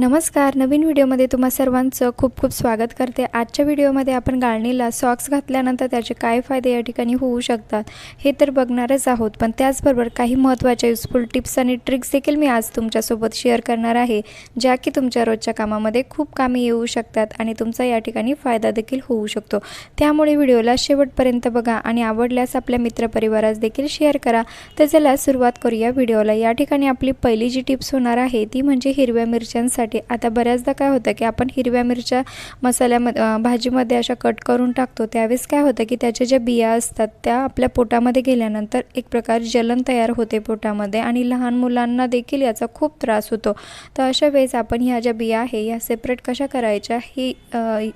नमस्कार नवीन व्हिडिओमध्ये तुम्हा सर्वांचं खूप खूप स्वागत करते. आजच्या व्हिडिओमध्ये आपण गाळणीला सॉक्स घातल्यानंतर त्याचे काय फायदे या ठिकाणी होऊ शकतात हे तर बघणारच आहोत. पण त्याचबरोबर काही महत्त्वाच्या युजफुल टिप्स आणि ट्रिक्स देखील मी आज तुमच्यासोबत शेअर करणार आहे ज्या की तुमच्या रोजच्या कामामध्ये खूप कामी येऊ शकतात आणि तुमचा या ठिकाणी फायदा देखील होऊ शकतो. त्यामुळे व्हिडिओला शेवटपर्यंत बघा आणि आवडल्यास आपल्या मित्रपरिवारास देखील शेअर करा. तर चला सुरुवात करूया व्हिडिओला. या ठिकाणी आपली पहिली जी टिप्स होणार आहे ती म्हणजे हिरव्या मिरच्यांसाठी आता बऱ्याचदा काय होतं की आपण हिरव्या मिरच्या मसाल्यामध्ये भाजीमध्ये अशा कट करून टाकतो. त्यावेळेस काय होतं की त्याच्या ज्या बिया असतात त्या आपल्या पोटामध्ये गेल्यानंतर एक प्रकार जलन तयार होते पोटामध्ये आणि लहान मुलांना देखील याचा खूप त्रास होतो. तर अशा वेळेस आपण ह्या ज्या बिया आहे या सेपरेट कशा करायच्या ही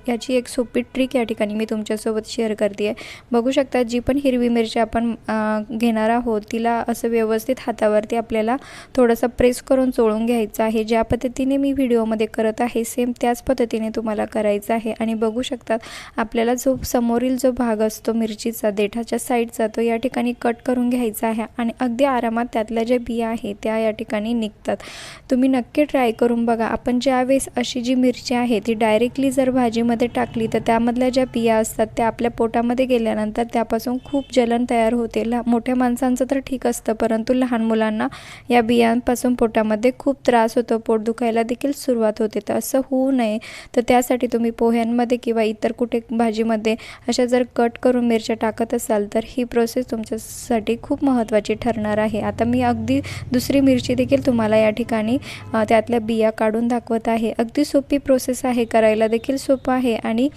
याची एक सोपी ट्रिक या ठिकाणी मी तुमच्यासोबत शेअर करते आहे बघू शकता जी पण हिरवी मिरची आपण घेणार आहोत तिला असं व्यवस्थित हातावरती आपल्याला थोडंसं प्रेस करून चोळून घ्यायचं आहे. ज्या पद्धतीने मी व्हिडिओमध्ये करत आहे. सेम त्याच पद्धतीने तुम्हाला करायचं आहे आणि बघू शकतात आपल्याला जो समोरील जो भाग असतो मिरचीचा देठाच्या साईडचा तो या ठिकाणी कट करून घ्यायचा आहे आणि अगदी आरामात त्यातल्या ज्या बिया आहे त्या या ठिकाणी निघतात. तुम्ही नक्की ट्राय करून बघा. आपण ज्यावेळेस अशी जी मिरची आहे ती डायरेक्टली जर भाजीमध्ये टाकली तर त्यामधल्या ज्या बिया असतात त्या आपल्या पोटामध्ये गेल्यानंतर त्यापासून खूप जलन तयार होते. ला मोठ्या माणसांचं तर ठीक असतं परंतु लहान मुलांना या बियांपासून पोटामध्ये खूप त्रास होतो पोट दुखायला देखील देखील सुरुवात होते. तर असं होऊ नये. तर त्यासाठी तुम्ही पोह्यांमध्ये किंवा इतर कुठे भाजीमध्ये अशा जर कट करून मिरच्या टाकत असाल तर ही प्रोसेस तुमच्यासाठी खूप महत्त्वाची ठरणार आहे. आता मी अगदी दुसरी मिरची देखील तुम्हाला या ठिकाणी त्यातल्या बिया काढून दाखवत आहे. अगदी सोपी प्रोसेस आहे. करायला देखील सोपं आहे आणि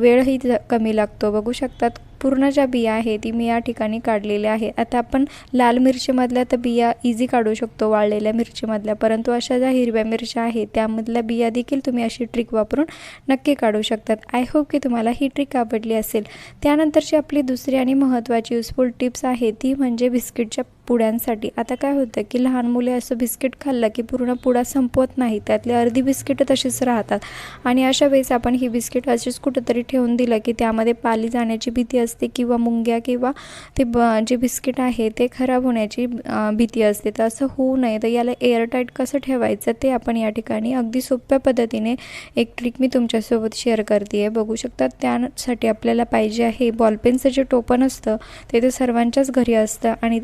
वेळही कमी लागतो. बघू शकतात पूर्ण ज्या बिया आहे ती मी या ठिकाणी काढलेल्या आहे. आता आपण लाल मिरचीमधल्या तर बिया इझी काढू शकतो वाळलेल्या मिरचीमधल्या. परंतु अशा ज्या हिरव्या मिरच्या आहेत त्यामधल्या बिया देखील तुम्ही अशी ट्रिक वापरून नक्की काढू शकतात. आय होप की तुम्हाला ही ट्रिक आवडली असेल. त्यानंतरची आपली दुसरी आणि महत्त्वाची युजफुल टिप्स आहे ती म्हणजे बिस्किटच्या पुड्यांसाठी. आता काय होतं की लहान मुले असं बिस्किट खाल्लं की पूर्ण पुडा संपवत नाही. त्यातली अर्धी बिस्किटं तशीच राहतात. आणि अशा वेळेस आपण ही बिस्किट अशीच कुठंतरी ठेवून दिलं की त्यामध्ये पाली जाण्याची भीती असते किंवा मुंग्या किंवा ते ब जे बिस्किट आहे ते खराब होण्याची भीती असते. तर असं होऊ नये. तर याला एअरटाईट कसं ठेवायचं ते आपण या ठिकाणी अगदी सोप्या पद्धतीने एक ट्रिक मी तुमच्यासोबत शेअर करते आहे बघू शकतात त्यासाठी आपल्याला पाहिजे आहे बॉलपेनचं जे टोपण असतं ते तर सर्वांच्याच घरी असतं. आणि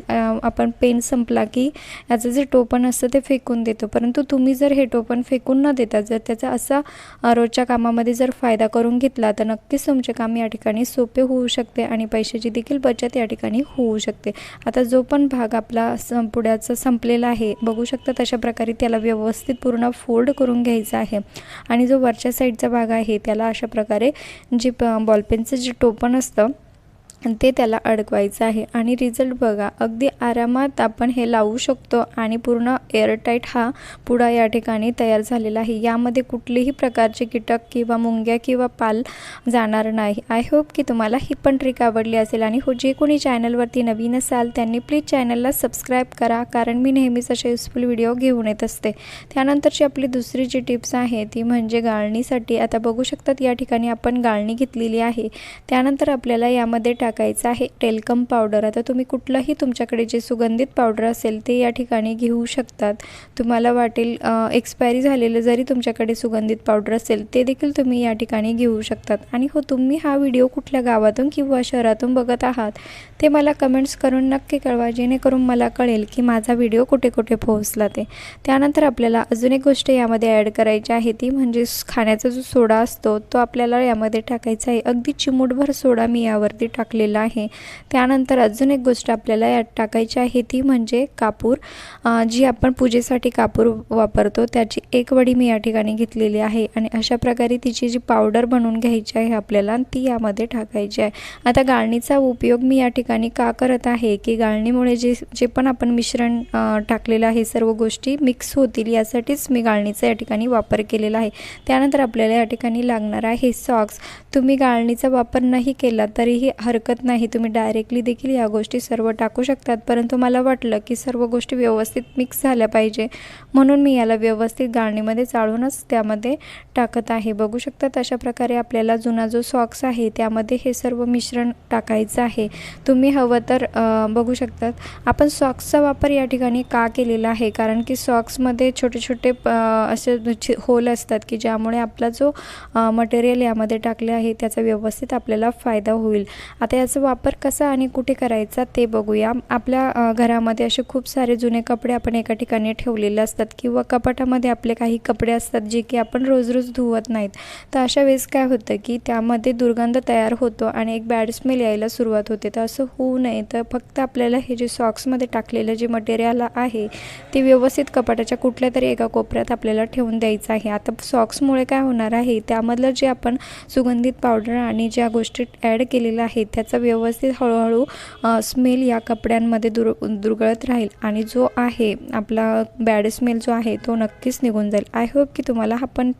आपण पेन संपला की याचं जे टोपण असतं ते फेकून देतो. परंतु तुम्ही जर हे टोपण फेकून न देता जर त्याचा असा रोजच्या कामामध्ये जर फायदा करून घेतला तर नक्कीच तुमचे काम या ठिकाणी सोपे होऊ शकते आणि पैशाची देखील बचत या ठिकाणी होऊ शकते. आता जो पण भाग आपला पुढ्याचा संपलेला आहे बघू शकता तशा प्रकारे त्याला व्यवस्थित पूर्ण फोल्ड करून घ्यायचा आहे. आणि जो वरच्या साईडचा भाग आहे त्याला अशा प्रकारे जे बॉलपेनचं जे टोपण असतं ते त्याला अडकवायचं आहे. आणि रिझल्ट बघा अगदी आरामात आपण हे लावू शकतो आणि पूर्ण एअरटाईट हा पुडा या ठिकाणी तयार झालेला आहे. यामध्ये कुठलेही प्रकारचे कीटक किंवा मुंग्या किंवा पाल जाणार नाही. आय होप की तुम्हाला ही पण ट्रिक आवडली असेल. आणि हो जे कोणी चॅनलवरती नवीन असाल त्यांनी प्लीज चॅनलला सबस्क्राईब करा कारण मी नेहमीच असे युजफुल व्हिडिओ घेऊन येत असते. त्यानंतरची आपली दुसरी जी टिप्स आहे ती म्हणजे गाळणीसाठी. आता बघू शकतात या ठिकाणी आपण गाळणी घेतलेली आहे. त्यानंतर आपल्याला यामध्ये टाक टाकायचं आहे. Talcum powder. आता तुम्ही कुठलंही तुमच्याकडे जे सुगंधित पावडर असेल ते या ठिकाणी घेऊ शकतात. तुम्हाला वाटेल एक्सपायरी झालेलं जरी तुमच्याकडे सुगंधित पावडर असेल ते देखील तुम्ही या ठिकाणी घेऊ शकतात. आणि हो तुम्ही हा व्हिडिओ कुठल्या गावातून किंवा शहरातून बघत आहात ते मला कमेंट्स करून नक्की कळवा जेणेकरून मला कळेल की माझा व्हिडिओ कुठे कुठे पोहोचला ते. त्यानंतर आपल्याला अजून एक गोष्ट यामध्ये ॲड करायची आहे ती म्हणजे खाण्याचा जो सोडा असतो तो आपल्याला यामध्ये टाकायचा आहे. अगदी चिमूटभर सोडा मी यावरती टाकलेला आहे. त्यानंतर अजून एक गोष्ट आपल्याला यात टाकायची आहे ती म्हणजे कापूर. जी आपण पूजेसाठी कापूर वापरतो त्याची एक वडी मी या ठिकाणी घेतलेली आहे आणि अशा प्रकारे तिची जी पावडर बनवून घ्यायची आहे आपल्याला ती यामध्ये टाकायची आहे. आता गाळणीचा उपयोग मी या ठिकाणी का करत आहे की गाळणीमुळे जे जे पण आपण मिश्रण टाकलेलं आहे सर्व गोष्टी मिक्स होतील यासाठीच मी गाळणीचा या ठिकाणी वापर केलेला आहे. त्यानंतर आपल्याला या ठिकाणी लागणार आहे सॉक्स. तुम्ही गाळणीचा वापर नाही केला तरीही हरकत नाही. तुम्ही डायरेक्टली देखील या गोष्टी सर्व टाकू शकतात. परंतु मला वाटलं की सर्व गोष्टी व्यवस्थित मिक्स झाल्या पाहिजे. म्हणून मी याला व्यवस्थित गाळणीमध्ये चाळूनच त्यामध्ये टाकत आहे. बघू शकतात अशा प्रकारे आपल्याला जुना जो सॉक्स आहे त्यामध्ये हे सर्व मिश्रण टाकायचं आहे. तुम्ही हवं तर बघू शकतात. आपण सॉक्सचा वापर या ठिकाणी का केलेला आहे? कारण की सॉक्समध्ये छोटे छोटे प- असे होल असतात की ज्यामुळे आपला जो मटेरियल यामध्ये टाकले आहे त्याचा व्यवस्थित आपल्याला फायदा होईल. आता याचा वापर कसा आणि कुठे करायचा ते बघूया. आपल्या घरामध्ये असे खूप सारे जुने कपडे आपण एका ठिकाणी ठेवलेले असतात किंवा कपाटामध्ये आपले काही कपडे असतात जे की आपण रोज रोज धुवत नाहीत. तर अशा वेळेस काय होतं की त्यामध्ये दुर्गंध तयार होतो आणि एक बॅड स्मेल यायला सुरुवात होते. तर असं होऊ नये. तर फक्त आपल्याला हे जे सॉक्समध्ये टाकलेलं जे मटेरियल आहे ते व्यवस्थित कपाटाच्या कुठल्या तरी एका कोपऱ्यात आपल्याला ठेवून द्यायचं आहे. आता सॉक्समुळे काय होणार आहे त्यामधलं जे आपण व्यवस्थित पावडर आणि ज्या गोष्टी ॲड केलेल्या आहेत त्याचा व्यवस्थित हळूहळू स्मेल या कपड्यांमध्ये दुर दुर्गळत राहील. आणि जो आहे आपला बॅड स्मेल जो आहे तो नक्कीच निघून जाईल. आय होप की तुम्हाला हा पण